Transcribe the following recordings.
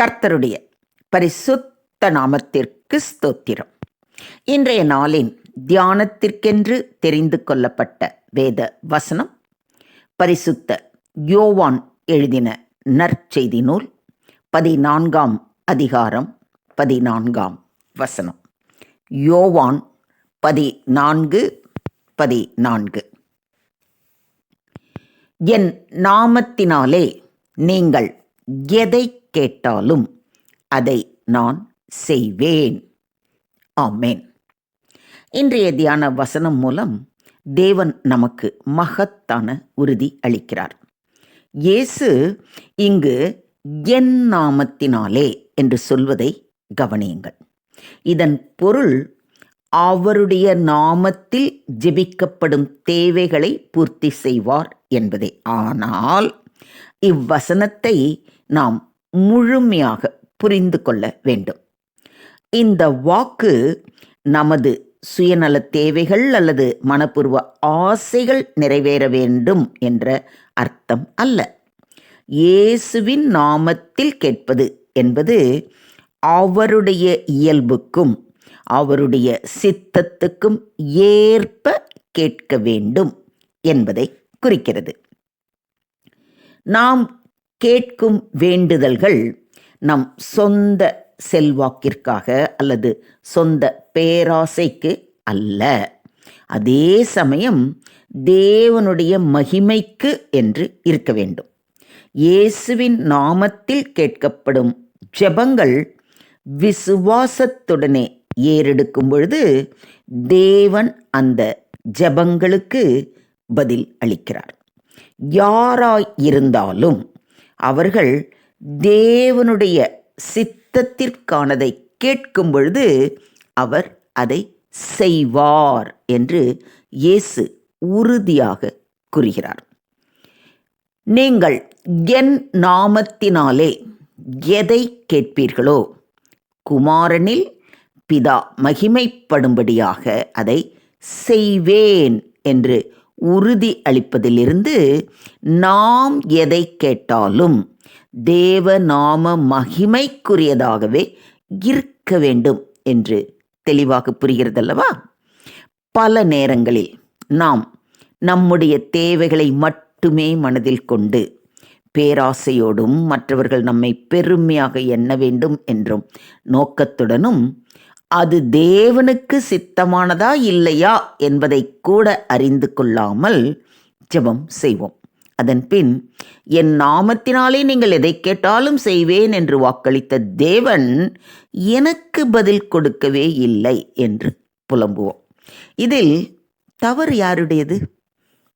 கர்த்தருடைய பரிசுத்த நாமத்திற்கு ஸ்தோத்திரம். இன்றைய நாளின் தியானத்திற்கென்று தெரிந்து கொள்ளப்பட்ட வேத வசனம் பரிசுத்த யோவான் எழுதின நற்செய்தி நூல் பதினான்காம் அதிகாரம் பதினான்காம் வசனம். யோவான் பதினான்கு பதினான்கு. என் நாமத்தினாலே நீங்கள் எதை கேட்டாலும் அதை நான் செய்வேன். ஆமேன். இன்றைய தியான வசனம் மூலம் தேவன் நமக்கு மகத்தான உறுதி அளிக்கிறார். இயேசு இங்கு என் நாமத்தினாலே என்று சொல்வதை கவனியுங்கள். இதன் பொருள் அவருடைய நாமத்தில் ஜெபிக்கப்படும் தேவைகளை பூர்த்தி செய்வார் என்பதே. ஆனால் இவ்வசனத்தை நாம் முழுமையாக புரிந்து கொள்ள வேண்டும். இந்த வாக்கு நமது சுயநல தேவைகள் அல்லது மனப்பூர்வ ஆசைகள் நிறைவேற வேண்டும் என்ற அர்த்தம் அல்ல. இயேசுவின் நாமத்தில் கேட்பது என்பது அவருடைய இயல்புக்கும் அவருடைய சித்தத்துக்கும் ஏற்ப கேட்க வேண்டும் என்பதை குறிக்கிறது. நாம் கேட்கும் வேண்டுதல்கள் நம் சொந்த செல்வாக்கிற்காக அல்லது சொந்த பேராசைக்கு அல்ல. அதே சமயம் தேவனுடைய மகிமைக்கு என்று இருக்க வேண்டும். இயேசுவின் நாமத்தில் கேட்கப்படும் ஜெபங்கள் விசுவாசத்துடனே ஏறெடுக்கும் பொழுது தேவன் அந்த ஜெபங்களுக்கு பதில் அளிக்கிறார். யாராய் இருந்தாலும் அவர்கள் தேவனுடைய சித்தத்திற்கானதை கேட்கும் பொழுது அவர் அதை செய்வார் என்று இயேசு உறுதியாக கூறுகிறார். நீங்கள் என் நாமத்தினாலே எதை கேட்பீர்களோ? குமாரனில் பிதா மகிமைப்படும்படியாக அதை செய்வேன் என்று உறுதி அளிப்பதிலிருந்து நாம் எதை கேட்டாலும் தேவ நாம மகிமைக்குரியதாகவே இருக்க வேண்டும் என்று தெளிவாக புரிகிறதல்லவா? பல நேரங்களில் நாம் நம்முடைய தேவைகளை மட்டுமே மனதில் கொண்டு பேராசையோடும் மற்றவர்கள் நம்மை பெருமையாக எண்ண வேண்டும் என்றும் நோக்கத்துடனும் அது தேவனுக்கு சித்தமானதா இல்லையா என்பதை கூட அறிந்து கொள்ளாமல் ஜெபம் செய்வோம். அதன் பின் என் நாமத்தினாலே நீங்கள் எதை கேட்டாலும் செய்வேன் என்று வாக்களித்த தேவன் எனக்கு பதில் கொடுக்கவே இல்லை என்று புலம்புவோம். இதில் தவறு யாருடையது?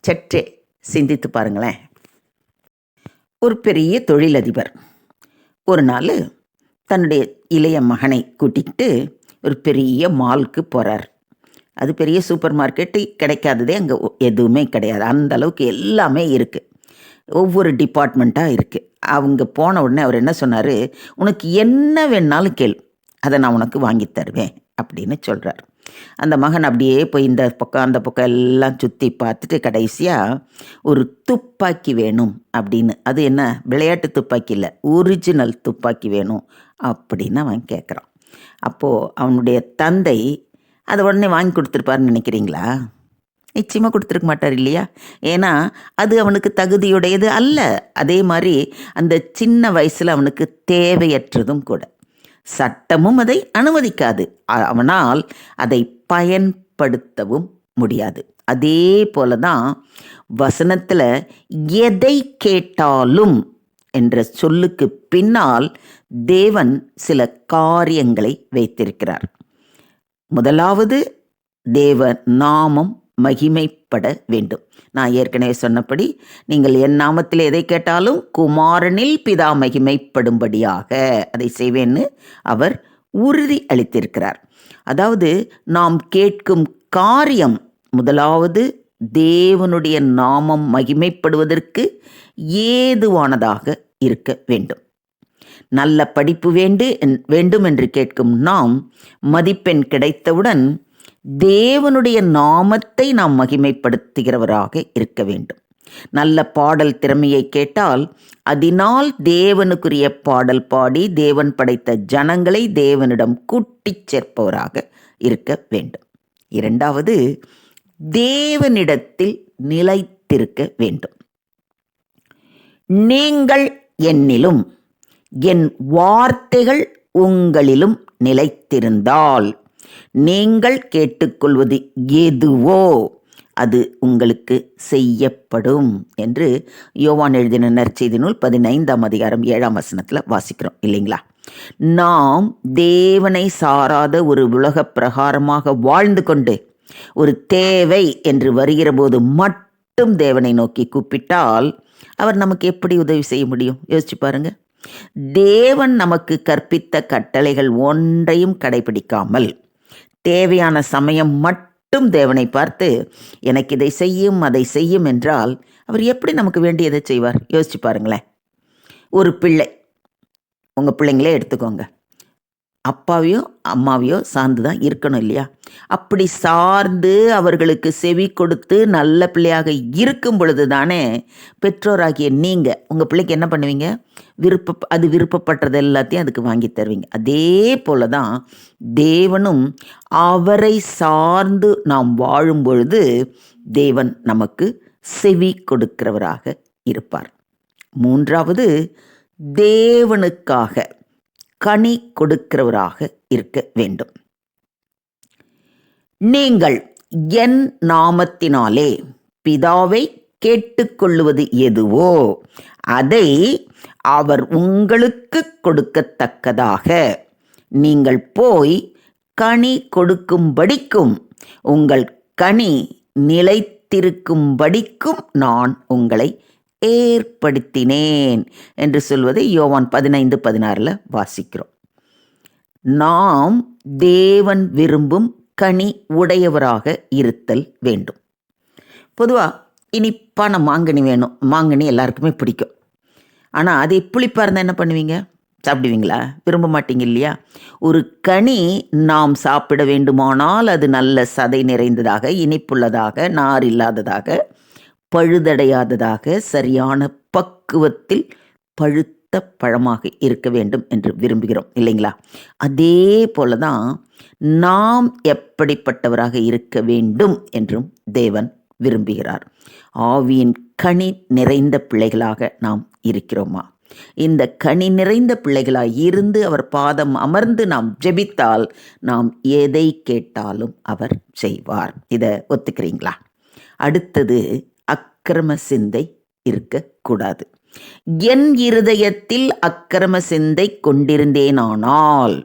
சற்றே சிந்தித்து பாருங்களேன். ஒரு பெரிய தொழிலதிபர். ஒரு நாள் தன்னுடைய இளைய மகனை கூட்டிக்கிட்டு ஒரு பெரிய மாலுக்கு போகிறார் அது பெரிய சூப்பர் மார்க்கெட்டு கிடைக்காததே அங்கே எதுவுமே கிடையாது. அந்த அளவுக்கு எல்லாமே இருக்குது ஒவ்வொரு டிபார்ட்மெண்ட்டாக இருக்குது அவங்க போன உடனே அவர் என்ன சொன்னார்? உனக்கு என்ன வேணாலும் கேள். அதை நான் உனக்கு வாங்கி தருவேன். அப்படின்னு சொல்கிறார் அந்த மகன் அப்படியே போய் இந்த பக்கம் அந்த பக்கம் எல்லாம் சுற்றி பார்த்துட்டு கடைசியாக ஒரு துப்பாக்கி வேணும் அப்படின்னு. அது என்ன? விளையாட்டு துப்பாக்கி இல்லை. ஒரிஜினல் துப்பாக்கி வேணும் அப்படின்னு அவன் கேட்குறான் அப்போது அவனுடைய தந்தை அதை உடனே வாங்கி கொடுத்துருப்பாருன்னு நினைக்கிறீங்களா? நிச்சயமாக கொடுத்துருக்க மாட்டார் இல்லையா? ஏன்னா அது அவனுக்கு தகுதியுடையது அல்ல. அதே மாதிரி அந்த சின்ன வயசில் அவனுக்கு தேவையற்றதும் கூட. சட்டமும் அதை அனுமதிக்காது. அவனால் அதை பயன்படுத்தவும் முடியாது. அதே போல தான் வசனத்தில் எதை கேட்டாலும் என்ற சொல்லுக்கு பின்னால் தேவன் சில காரியங்களை வைத்திருக்கிறார். முதலாவது தேவ நாமம் மகிமைப்பட வேண்டும். நான் ஏற்கனவே சொன்னபடி நீங்கள் என் நாமத்தில் எதை கேட்டாலும் குமாரனில் பிதா மகிமைப்படும்படியாக அதை செய்வேன்னு அவர் உறுதி அளித்திருக்கிறார். அதாவது நாம் கேட்கும் காரியம் முதலாவது தேவனுடைய நாமம் மகிமைப்படுவதற்கு ஏதுவானதாக இருக்க வேண்டும். நல்ல படிப்பு வேண்டு வேண்டும் என்று கேட்கும் நாம் மதிப்பெண் கிடைத்தவுடன் தேவனுடைய நாமத்தை நாம் மகிமைப்படுத்துகிறவராக இருக்க வேண்டும். நல்ல பாடல் திறமையை கேட்டால் அதனால் தேவனுக்குரிய பாடல் பாடி தேவன் படைத்த ஜனங்களை தேவனிடம் கூட்டிச் சேர்ப்பவராக இருக்க வேண்டும். இரண்டாவது தேவனிடத்தில் நிலைத்திருக்க வேண்டும். நீங்கள் என்னிலும் என் வார்த்தைகள் உங்களிலும் நிலைத்திருந்தால் நீங்கள் கேட்டுக்கொள்வது எதுவோ அது உங்களுக்கு செய்யப்படும் என்று யோவான் எழுதின நற்செய்தி நூல் பதினைந்தாம் அதிகாரம் ஏழாம் வசனத்தில் வாசிக்கிறோம் இல்லைங்களா? நாம் தேவனை சாராத ஒரு உலக பிரகாரமாக வாழ்ந்து கொண்டு ஒரு தேவை என்று வருகிற போது மட்டும் தேவனை நோக்கி கூப்பிட்டால் அவர் நமக்கு எப்படி உதவி செய்ய முடியும்? யோசிச்சு பாருங்க. தேவன் நமக்கு கற்பித்த கட்டளைகள் ஒன்றையும் கடைபிடிக்காமல் தேவையான சமயம் மட்டும் தேவனை பார்த்து எனக்கு இதை செய்யும் அதை செய்யும் என்றால் அவர் எப்படி நமக்கு வேண்டியதை செய்வார்? யோசிச்சு பாருங்களேன். ஒரு பிள்ளை. உங்கள் பிள்ளைங்களே எடுத்துக்கோங்க. அப்பாவையோ அம்மாவையோ சார்ந்து தான் இருக்கணும் இல்லையா? அப்படி சார்ந்து அவர்களுக்கு செவி கொடுத்து நல்ல பிள்ளையாக இருக்கும் பொழுது தானே பெற்றோராகிய நீங்கள் உங்கள் பிள்ளைக்கு என்ன பண்ணுவீங்க? விருப்ப அது விருப்பப்பட்டது எல்லாத்தையும் அதுக்கு வாங்கி தருவீங்க. அதே போல தான் தேவனும் அவரை சார்ந்து நாம் வாழும் பொழுது தேவன் நமக்கு செவி கொடுக்கிறவராக இருப்பார். மூன்றாவது தேவனுக்காக. கனி கொடுக்கிறவராக இருக்க வேண்டும். நீங்கள் என் நாமத்தினாலே பிதாவை கேட்டுக்கொள்ளுவது எதுவோ அதை அவர் உங்களுக்கு கொடுக்கத்தக்கதாக. நீங்கள் போய் கனி கொடுக்கும்படிக்கும் உங்கள் கனி நிலைத்திருக்கும்படிக்கும் நான் உங்களை ஏற்படுத்தினேன் என்று சொல்வதை யோவான் பதினைந்து பதினாறில் வாசிக்கிறோம். நாம் தேவன் விரும்பும் கனி உடையவராக இருத்தல் வேண்டும். பொதுவாக இனிப்பான மாங்கனி வேணும். மாங்கனி எல்லாருக்குமே பிடிக்கும். ஆனால் அது புளிப்பாக இருந்தால் என்ன பண்ணுவீங்க? சாப்பிடுவீங்களா? விரும்ப மாட்டீங்க இல்லையா? ஒரு கனி நாம் சாப்பிட வேண்டுமானால் அது நல்ல சதை நிறைந்ததாக இனிப்புள்ளதாக நார் இல்லாததாக பழுதடையாததாக சரியான பக்குவத்தில் பழுத்த பழமாக இருக்க வேண்டும் என்று விரும்புகிறோம் இல்லைங்களா? அதே போல தான் நாம் எப்படிப்பட்டவராக இருக்க வேண்டும் என்றும் தேவன் விரும்புகிறார். ஆவியின் கனி நிறைந்த பிள்ளைகளாக நாம் இருக்கிறோமா? இந்த கனி நிறைந்த பிள்ளைகளாய் இருந்து அவர் பாதம் அமர்ந்து நாம் ஜெபித்தால் நாம் எதை கேட்டாலும் அவர் செய்வார். இதை ஒத்துக்கிறீங்களா? அடுத்தது அக்கிரம சிந்தை இருக்கக்கூடாது. என் இருதயத்தில் அக்கிரம சிந்தை கொண்டிருந்தேனானால்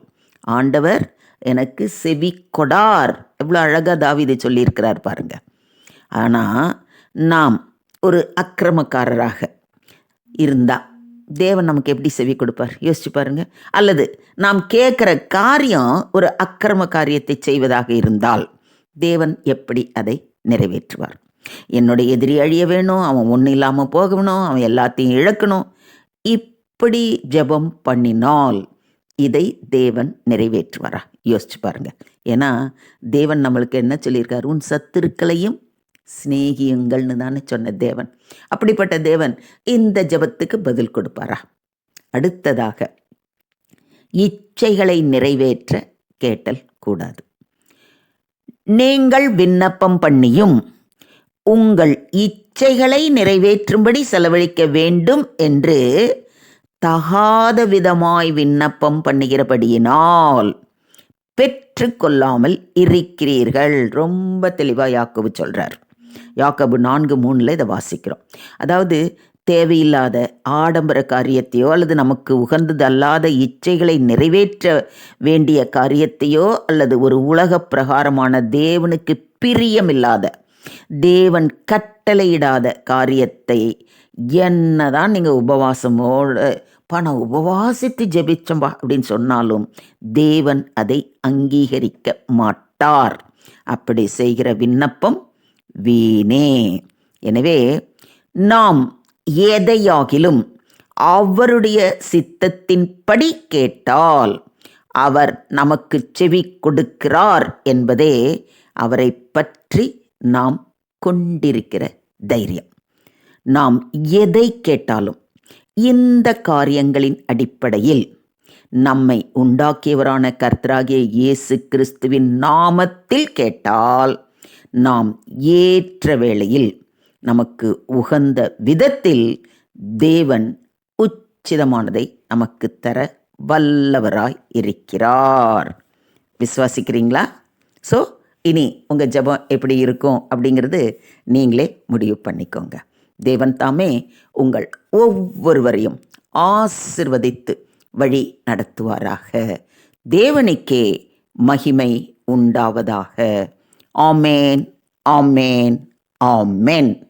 ஆண்டவர் எனக்கு செவி கொடார். எவ்வளோ அழகாக தாவிதை சொல்லியிருக்கிறார் பாருங்க. ஆனால் நாம் ஒரு அக்கிரமக்காரராக இருந்தா தேவன் நமக்கு எப்படி செவி கொடுப்பார்? யோசிச்சு பாருங்க. அல்லது நாம் கேட்குற காரியம் ஒரு அக்கிரம காரியத்தை செய்வதாக இருந்தால் தேவன் எப்படி அதை நிறைவேற்றுவார்? என்னுடைய எதிரி அழிய வேணும் அவன் ஒன்றும் இல்லாமல் போகணும் அவன் எல்லாத்தையும் இழக்கணும். இப்படி ஜெபம் பண்ணினால் இதை தேவன் நிறைவேற்றுவாரா? யோசிச்சு பாருங்க. ஏன்னா தேவன் நம்மளுக்கு என்ன சொல்லியிருக்கார்? உன் சத்துருக்களையும் சிநேகியுங்கள்னு தானே சொன்ன தேவன். அப்படிப்பட்ட தேவன் இந்த ஜெபத்துக்கு பதில் கொடுப்பாரா? அடுத்ததாக இச்சைகளை நிறைவேற்ற கேட்டல் கூடாது. நீங்கள் விண்ணப்பம் பண்ணியும் உங்கள் இச்சைகளை நிறைவேற்றும்படி செலவழிக்க வேண்டும் என்று தகாத விதமாய் விண்ணப்பம் பண்ணுகிறபடியினால் பெற்று கொள்ளாமல் இருக்கிறீர்கள். ரொம்ப தெளிவாக யாக்கபு சொல்கிறார் யாக்கபு நான்கு மூணில் இதை வாசிக்கிறோம். அதாவது தேவையில்லாத ஆடம்பர காரியத்தையோ அல்லது நமக்கு உகந்ததல்லாத இச்சைகளை நிறைவேற்ற வேண்டிய காரியத்தையோ அல்லது ஒரு உலக பிரகாரமான தேவனுக்கு பிரியமில்லாத தேவன் கட்டளையிடாத காரியத்தை என்னதான் நீங்கள் உபவாசமோடு பணம் உபவாசித்து ஜெபிச்சம்பா அப்படின்னு சொன்னாலும் தேவன் அதை அங்கீகரிக்க மாட்டார். அப்படி செய்கிற விண்ணப்பம் வீணே. எனவே நாம் எதையாகிலும் அவருடைய சித்தத்தின்படி கேட்டால் அவர் நமக்கு செவி கொடுக்கிறார் என்பதே அவரை பற்றி நாம் கொண்டிருக்கிற தைரியம். நாம் எதை கேட்டாலும் இந்த காரியங்களின் அடிப்படையில் நம்மை உண்டாக்கியவரான கர்த்தராகிய இயேசு கிறிஸ்துவின் நாமத்தில் கேட்டால் நாம் ஏற்ற வேளையில் நமக்கு உகந்த விதத்தில் தேவன் உச்சிதமானதை நமக்கு தர வல்லவராய் இருக்கிறார். விசுவாசிக்கிறீங்களா? ஸோ இனி உங்கள் ஜெபம் எப்படி இருக்கும் அப்படிங்கிறது நீங்களே முடிவு பண்ணிக்கோங்க. தேவன் தாமே உங்கள் ஒவ்வொருவரையும் ஆசிர்வதித்து வழி நடத்துவாராக. தேவனுக்கே மகிமை உண்டாவதாக. ஆமேன் ஆமேன் ஆமென்.